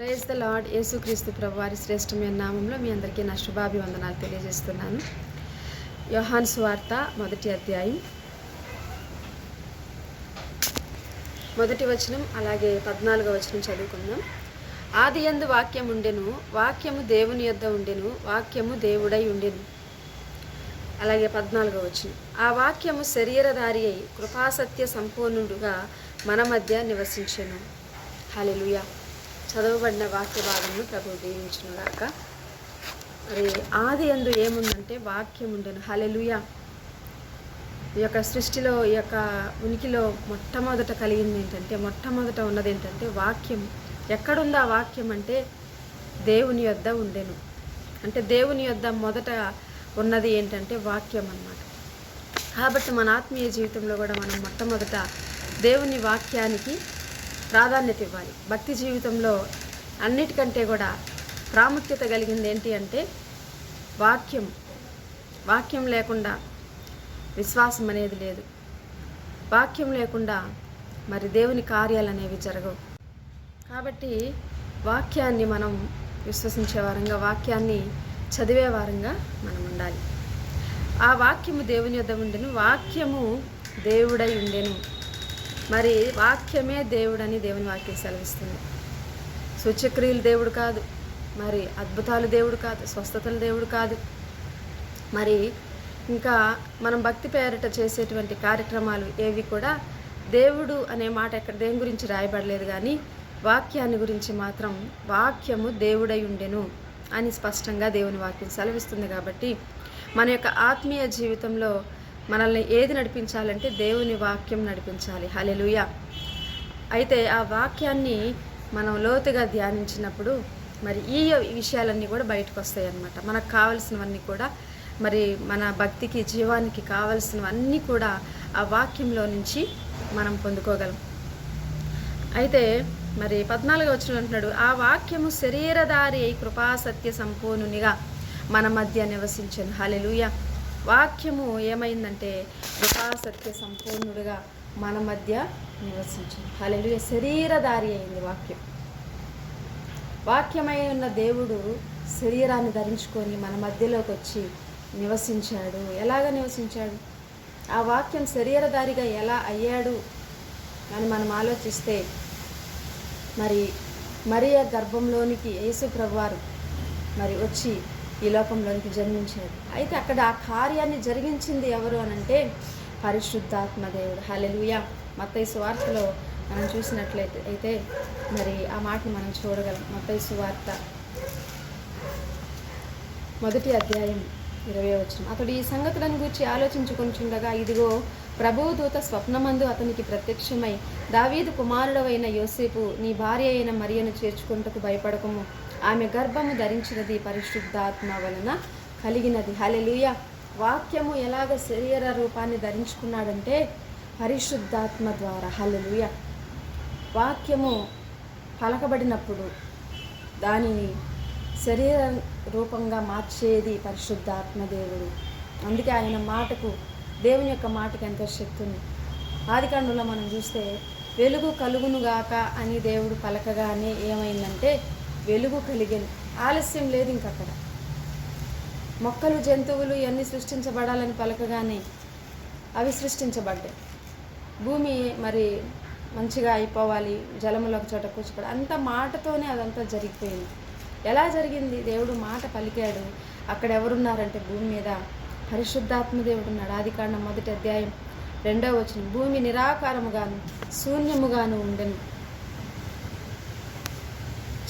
Praise the lord యేసుక్రీస్తు ప్రభు వారి శ్రేష్టమైన నామంలో మీ అందరికీ నా శుభాభివందనాలు తెలియజేస్తున్నాను. యోహాన్ స్వార్త మొదటి అధ్యాయం. మొదటి వచనం అలాగే పద్నాలుగో వచనం చదువుకుందాం. ఆది ఎందు వాక్యం ఉండెను వాక్యము దేవుని యొద్ద ఉండెను వాక్యము దేవుడై ఉండెను. అలాగే పద్నాలుగో వచనం. ఆ వాక్యము శరీరధారి అయి కృపాసత్య సంపూర్ణుడుగా మన మధ్య నివసించెను. హల్లెలూయా. చదవబడిన వాక్య భాగంను ప్రభు దీవించునుగాక. మరి ఆది ఎందు ఏముందంటే వాక్యం ఉండను. హలెలుయ ఈ యొక్క సృష్టిలో ఈ యొక్క ఉనికిలో మొట్టమొదట కలిగింది ఏంటంటే మొట్టమొదట ఉన్నది ఏంటంటే వాక్యం. ఎక్కడుంది ఆ వాక్యం అంటే దేవుని యొద్ద ఉండెను. అంటే దేవుని యొద్ద మొదట ఉన్నది ఏంటంటే వాక్యం అన్నమాట. కాబట్టి మన ఆత్మీయ జీవితంలో కూడా మనం మొట్టమొదట దేవుని వాక్యానికి ప్రాధాన్యత ఇవ్వాలి. భక్తి జీవితంలో అన్నిటికంటే కూడా ప్రాముఖ్యత కలిగింది ఏంటి అంటే వాక్యం. వాక్యం లేకుండా విశ్వాసం అనేది లేదు. వాక్యం లేకుండా మరి దేవుని కార్యాలు అనేవి జరగవు. కాబట్టి వాక్యాన్ని మనం విశ్వసించే వారంగా వాక్యాన్ని చదివే వారంగా మనం ఉండాలి. ఆ వాక్యము దేవుని యొద్ద ఉండెను. వాక్యము దేవుడై ఉండెను. మరి వాక్యమే దేవుడని దేవుని వాక్యం సెలవిస్తుంది. సూచక్రియలు దేవుడు కాదు. మరి అద్భుతాలు దేవుడు కాదు. స్వస్థతలు దేవుడు కాదు. మరి ఇంకా మనం భక్తి పేరిట చేసేటువంటి కార్యక్రమాలు ఏవి కూడా దేవుడు అనే మాట ఎక్కడ దేని గురించి రాయబడలేదు కానీ వాక్యాన్ని గురించి మాత్రం వాక్యము దేవుడై ఉండెను అని స్పష్టంగా దేవుని వాక్యం సెలవిస్తుంది కాబట్టి మన యొక్క ఆత్మీయ జీవితంలో మనల్ని ఏది నడిపించాలంటే దేవుని వాక్యం నడిపించాలి. హలెలుయ అయితే ఆ వాక్యాన్ని మనం లోతుగా ధ్యానించినప్పుడు మరి ఈ విషయాలన్నీ కూడా బయటకు వస్తాయి అన్నమాట మనకు కావలసినవన్నీ కూడా మరి మన భక్తికి జీవానికి కావలసినవన్నీ కూడా ఆ వాక్యంలో నుంచి మనం పొందుకోగలం. అయితే మరి పద్నాలుగు వచ్చిన అంటున్నాడు ఆ వాక్యము శరీరధారి అయి కృపా సత్య సంపూర్ణునిగా మన మధ్య నివసించను. హలెలుయా వాక్యము ఏమైందంటే కృపా సత్య సంపూర్ణుడిగా మన మధ్య నివసించింది. హలెలుయ శరీరధారి అయింది వాక్యం. వాక్యమై ఉన్న దేవుడు శరీరాన్ని ధరించుకొని మన మధ్యలోకి వచ్చి నివసించాడు. ఎలాగ నివసించాడు? ఆ వాక్యం శరీరధారిగా ఎలా అయ్యాడు అని మనం ఆలోచిస్తే మరి మరియ గర్భంలోనికి యేసు ప్రభువారు మరి వచ్చి ఈ లోకంలోనికి జన్మించాడు అయితే అక్కడ ఆ కార్యాన్ని జరిగించింది ఎవరు అని అంటే పరిశుద్ధాత్మ దేవుడు. హలెలుయ మత్తయ్య సువార్తలో మనం చూసినట్లయితే అయితే మరి ఆ మాటను మనం చూడగలం. మత్తయ్య సువార్త మొదటి అధ్యాయం ఇరవై వచ్చిన అతడు ఈ సంగతులను గురించి ఆలోచించుకుంటుండగా ఇదిగో ప్రభుదూత స్వప్నమందు అతనికి ప్రత్యక్షమై దావీదు కుమారుడవైన యోసేపు నీ భార్య అయిన మరియను చేర్చుకుంటకు భయపడకము. ఆమె గర్భము ధరించినది పరిశుద్ధాత్మ వలన కలిగినది. హలెలుయ వాక్యము ఎలాగ శరీర రూపాన్ని ధరించుకున్నాడంటే పరిశుద్ధాత్మ ద్వారా. హలెలుయ వాక్యము పలకబడినప్పుడు దానిని శరీర రూపంగా మార్చేది పరిశుద్ధాత్మ దేవుడు. అందుకే ఆయన మాటకు దేవుని యొక్క మాటకు ఎంతో శక్తి ఉంది. ఆదికాండంలో మనం చూస్తే వెలుగు కలుగునుగాక అని దేవుడు పలకగానే ఏమైందంటే వెలుగు కలిగను. ఆలస్యం లేదు ఇంక అక్కడ మొక్కలు జంతువులు ఇవన్నీ సృష్టించబడాలని పలకగానే అవి సృష్టించబడ్డాయి. భూమి మరి మంచిగా అయిపోవాలి జలములు ఒక చోట కూర్చోబడి అంత మాటతోనే అదంతా జరిగిపోయింది. ఎలా జరిగింది? దేవుడు మాట పలికాడు. అక్కడ ఎవరున్నారంటే భూమి మీద పరిశుద్ధాత్మ దేవుడు ఉన్నాడు. ఆది కాండం మొదటి అధ్యాయం రెండవ వచ్చిన భూమి నిరాకారముగాను శూన్యముగాను ఉండెను.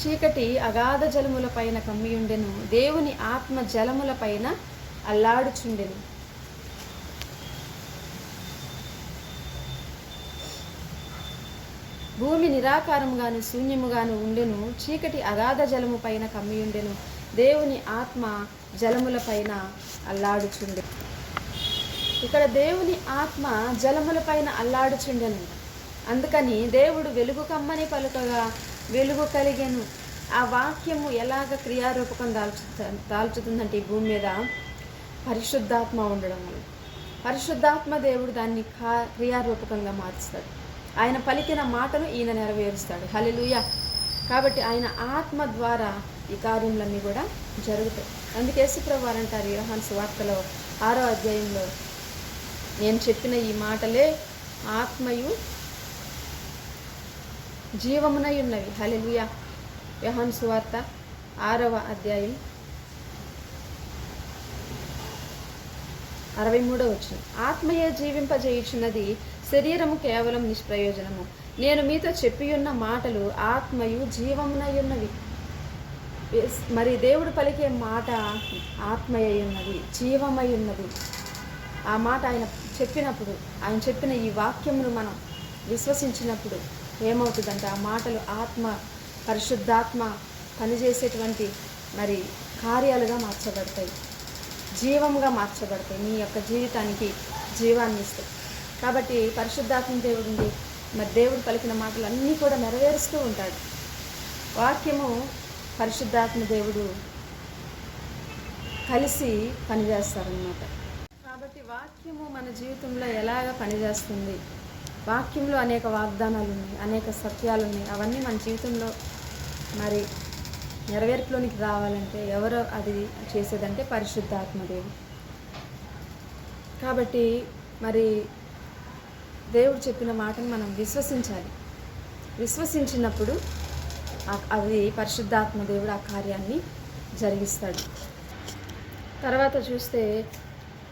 చీకటి అగాధ జలముల పైన కమ్మియుండెను. దేవుని ఆత్మ జలముల పైన అల్లాడుచుండెను. భూమి నిరాకారముగాను శూన్యముగాను ఉండెను. చీకటి అగాధ జలము పైన కమ్మియుండెను. దేవుని ఆత్మ జలముల పైన అల్లాడుచుండె ఇక్కడ దేవుని ఆత్మ జలముల పైన అల్లాడుచుండెను. అందుకని దేవుడు వెలుగు కమ్మని పలుకగా వెలుగు కలిగాను. ఆ వాక్యము ఎలాగ క్రియారూపకం దాల్చు దాల్చుతుందంటే ఈ భూమి మీద పరిశుద్ధాత్మ ఉండడం వల్ల. పరిశుద్ధాత్మ దేవుడు దాన్ని కా క్రియారూపకంగా మార్చుతాడు. ఆయన పలికిన మాటను ఈయన నెరవేరుస్తాడు. హలిలుయ కాబట్టి ఆయన ఆత్మ ద్వారా ఈ కార్యములన్నీ కూడా జరుగుతాయి. అందుకే యేసుప్రభు అంటారు యోహాన్ సువార్తలో ఆరో అధ్యాయంలో నేను చెప్పిన ఈ మాటలే ఆత్మయు జీవమునై ఉన్నవి. హలెలుయా యహన్ సువార్త ఆరవ అధ్యాయం అరవై మూడో వచ్చిన ఆత్మయే జీవింపజేయుచున్నది శరీరము కేవలం నిష్ప్రయోజనము. నేను మీతో చెప్పియున్న మాటలు ఆత్మయు జీవమునై ఉన్నవి. మరి దేవుడు పలికే మాట ఆత్మయై ఉన్నది జీవమై ఉన్నది. ఆ మాట ఆయన చెప్పినప్పుడు ఆయన చెప్పిన ఈ వాక్యమును మనం విశ్వసించినప్పుడు ఏమవుతుందంటే ఆ మాటలు ఆత్మ పరిశుద్ధాత్మ పనిచేసేటువంటి మరి కార్యాలుగా మార్చబడతాయి. జీవముగా మార్చబడతాయి. మీ యొక్క జీవితానికి జీవాన్ని ఇస్తాయి. కాబట్టి పరిశుద్ధాత్మ దేవుడు ఉంది. మరి దేవుడు పలికిన మాటలు అన్నీ కూడా నెరవేరుస్తూ ఉంటాడు. వాక్యము పరిశుద్ధాత్మ దేవుడు కలిసి పనిచేస్తారనమాట కాబట్టి వాక్యము మన జీవితంలో ఎలాగ పనిచేస్తుంది? వాక్యంలో అనేక వాగ్దానాలు ఉన్నాయి అనేక సత్యాలు ఉన్నాయి అవన్నీ మన జీవితంలో మరి నెరవేర్పులోనికి రావాలంటే ఎవరో అది చేసేదంటే పరిశుద్ధాత్మదేవి కాబట్టి మరి దేవుడు చెప్పిన మాటను మనం విశ్వసించాలి. విశ్వసించినప్పుడు అది పరిశుద్ధాత్మ దేవుడు ఆ కార్యాన్ని జరిగిస్తాడు. తర్వాత చూస్తే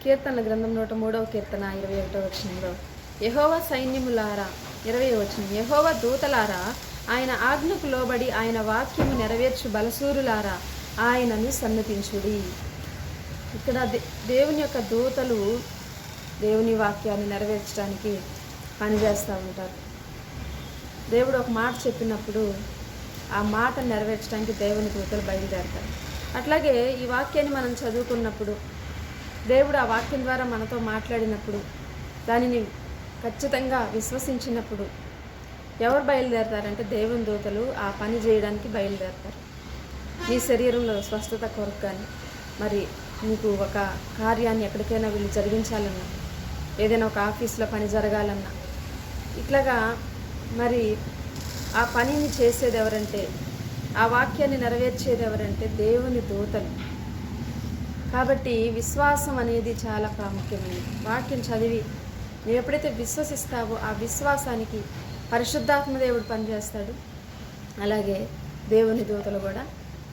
కీర్తనల గ్రంథం నూట మూడవ కీర్తన ఇరవై ఒకటో వచనంలో యహోవ సైన్యములారా ఇరవై వచనం. యహోవ దూతలారా ఆయన ఆజ్ఞకు లోబడి ఆయన వాక్యము నెరవేర్చు బలసూరులారా ఆయనను సన్నతించుడి. ఇక్కడ దే- దేవుని యొక్క దూతలు దేవుని వాక్యాన్ని నెరవేర్చడానికి పనిచేస్తూ ఉంటారు. దేవుడు ఒక మాట చెప్పినప్పుడు ఆ మాట నెరవేర్చడానికి దేవుని దూతలు బయలుదేరతారు. అట్లాగే ఈ వాక్యాన్ని మనం చదువుకున్నప్పుడు దేవుడు ఆ వాక్యం ద్వారా మనతో మాట్లాడినప్పుడు దానిని ఖచ్చితంగా విశ్వసించినప్పుడు ఎవరు బయలుదేరతారంటే దేవుని దూతలు ఆ పని చేయడానికి బయలుదేరతారు. మీ శరీరంలో స్వస్థత కొరకు కానీ మరి మీకు ఒక కార్యాన్ని ఎక్కడికైనా వీళ్ళు జరిగించాలన్నా ఏదైనా ఒక ఆఫీస్లో పని జరగాలన్నా ఇట్లాగా మరి ఆ పనిని చేసేది ఎవరంటే ఆ వాక్యాన్ని నెరవేర్చేది ఎవరంటే దేవుని దూతలు. కాబట్టి విశ్వాసం అనేది చాలా ప్రాముఖ్యమైనది. వాక్యం చదివి నువ్వు ఎప్పుడైతే విశ్వసిస్తావో ఆ విశ్వాసానికి పరిశుద్ధాత్మ దేవుడు పనిచేస్తాడు. అలాగే దేవుని దూతలు కూడా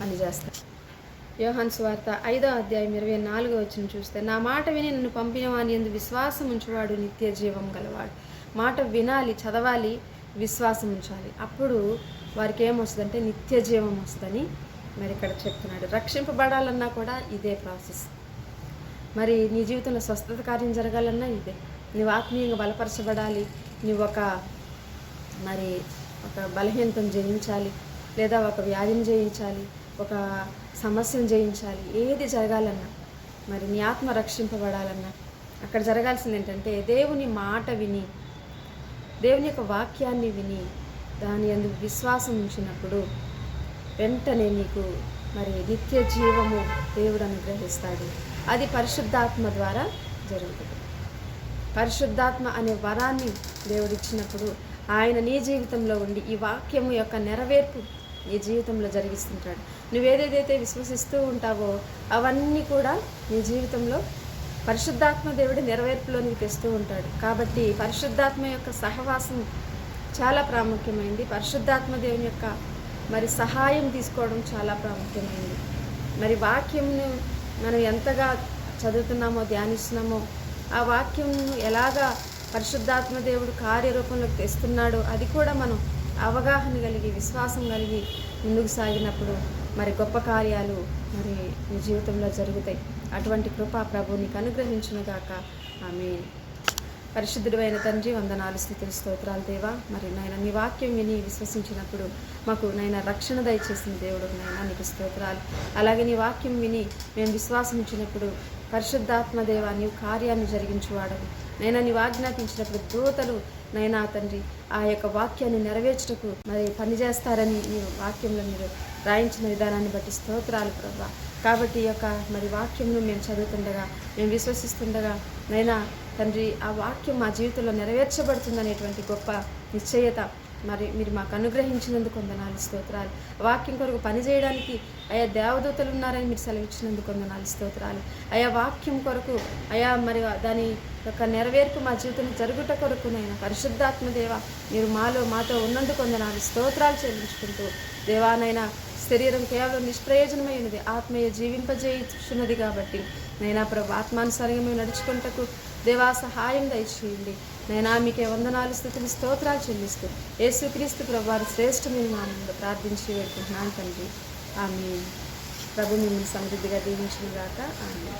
పనిచేస్తాడు యోహన్ స్వార్త ఐదో అధ్యాయం ఇరవై నాలుగో వచ్చిన చూస్తే నా మాట విని నన్ను పంపిన వాని ఎందు విశ్వాసం ఉంచువాడు నిత్య జీవం గలవాడు. మాట వినాలి చదవాలి విశ్వాసం ఉంచాలి. అప్పుడు వారికి ఏమొస్తుందంటే నిత్య జీవం వస్తుందని మరి ఇక్కడ చెప్తున్నాడు. రక్షింపబడాలన్నా కూడా ఇదే ప్రాసెస్. మరి నీ జీవితంలో స్వస్థత కార్యం జరగాలన్నా ఇదే. నువ్వు ఆత్మీయంగా బలపరచబడాలి. నువ్వు ఒక మరి ఒక బలహీనతను జయించాలి. లేదా ఒక వ్యాధిని జయించాలి. ఒక సమస్యను జయించాలి. ఏది జరగాలన్నా మరి నీ ఆత్మ రక్షింపబడాలన్నా అక్కడ జరగాల్సింది ఏంటంటే దేవుని మాట విని దేవుని యొక్క వాక్యాన్ని విని దాని అందు విశ్వాసం ఉంచినప్పుడు వెంటనే నీకు మరి నిత్య జీవము దేవుడు అనుగ్రహిస్తాడు. అది పరిశుద్ధాత్మ ద్వారా జరుగుతుంది. పరిశుద్ధాత్మ అనే వరాన్ని దేవుడిచ్చినప్పుడు ఆయన నీ జీవితంలో ఉండి ఈ వాక్యము యొక్క నెరవేర్పు నీ జీవితంలో జరిగిస్తుంటాడు. నువ్వేదేదైతే విశ్వసిస్తూ ఉంటావో అవన్నీ కూడా నీ జీవితంలో పరిశుద్ధాత్మ దేవుడి నెరవేర్పులోనికి తెస్తూ ఉంటాడు. కాబట్టి పరిశుద్ధాత్మ యొక్క సహవాసం చాలా ప్రాముఖ్యమైంది. పరిశుద్ధాత్మ దేవుని యొక్క మరి సహాయం తీసుకోవడం చాలా ప్రాముఖ్యమైంది. మరి వాక్యంను మనం ఎంతగా చదువుతున్నామో ధ్యానిస్తున్నామో ఆ వాక్యం ఎలాగా పరిశుద్ధాత్మ దేవుడు కార్యరూపంలోకి తెస్తున్నాడో అది కూడా మనం అవగాహన కలిగి విశ్వాసం కలిగి ముందుకు సాగినప్పుడు మరి గొప్ప కార్యాలు మరి నీ జీవితంలో జరుగుతాయి. అటువంటి కృపా ప్రభు నీకు అనుగ్రహించునుగాక ఆమె పరిశుద్ధుడైన తండ్రి తండ్రి వందనాలు స్థితులు స్తోత్రాలు దేవా. మరి నాయన నీ వాక్యం విని విశ్వసించినప్పుడు మాకు నాయన రక్షణ దయచేసిన దేవుడు నాయన నీకు స్తోత్రాలు. అలాగే నీ వాక్యం విని మేము విశ్వాసం ఇచ్చినప్పుడు పరిశుద్ధాత్మదేవ నీవు కార్యాన్ని జరిగించువాడవు. నైనా నీవు ఆజ్ఞాపించినప్పుడు దూతలు నైనా తండ్రి ఆ యొక్క వాక్యాన్ని నెరవేర్చుటకు మరి పనిచేస్తారని నీ వాక్యంలో మీరు రాయించిన విధానాన్ని బట్టి స్తోత్రాలు ప్రభా. కాబట్టి ఈ యొక్క మరి వాక్యంను మేము చదువుతుండగా మేము విశ్వసిస్తుండగా నైనా తండ్రి ఆ వాక్యం మా జీవితంలో నెరవేర్చబడుతుందనేటువంటి గొప్ప నిశ్చయత మరి మీరు మాకు అనుగ్రహించినందుకు వందనాలు స్తోత్రాలు. వాక్యం కొరకు పనిచేయడానికి ఆయా అయా దేవదూతలు ఉన్నారని మీరు సెలవిచ్చినందుకు వందనాలు స్తోత్రాలు. అయా వాక్యం కొరకు అయా మరి దాని యొక్క నెరవేర్పు మా జీవితం జరుగుట కొరకు నేను పరిశుద్ధాత్మ దేవ మీరు మాలో మాతో ఉన్నందుకు వందనాలు స్తోత్రాలు చెల్లించుకుంటూ దేవానైనా శరీరం కేవలం నిష్ప్రయోజనమైనది ఆత్మీయ జీవింపజేయుచున్నది కాబట్టి నైనా ప్రభు ఆత్మానుసారంగా మేము నడుచుకుంటకు దేవా సహాయం దయచేయండి. నైనా మీకే వందనాలు స్థుతులు స్తోత్రాలు చెల్లిస్తూ యేసుక్రీస్తు ప్రభువారి శ్రేష్టమైన నామంలో ప్రార్థించి వేడుకుంటున్నాను తండ్రి. ఆమె ప్రభు మిమ్మల్ని సమృద్ధిగా దీవించిన గాక. ఆమె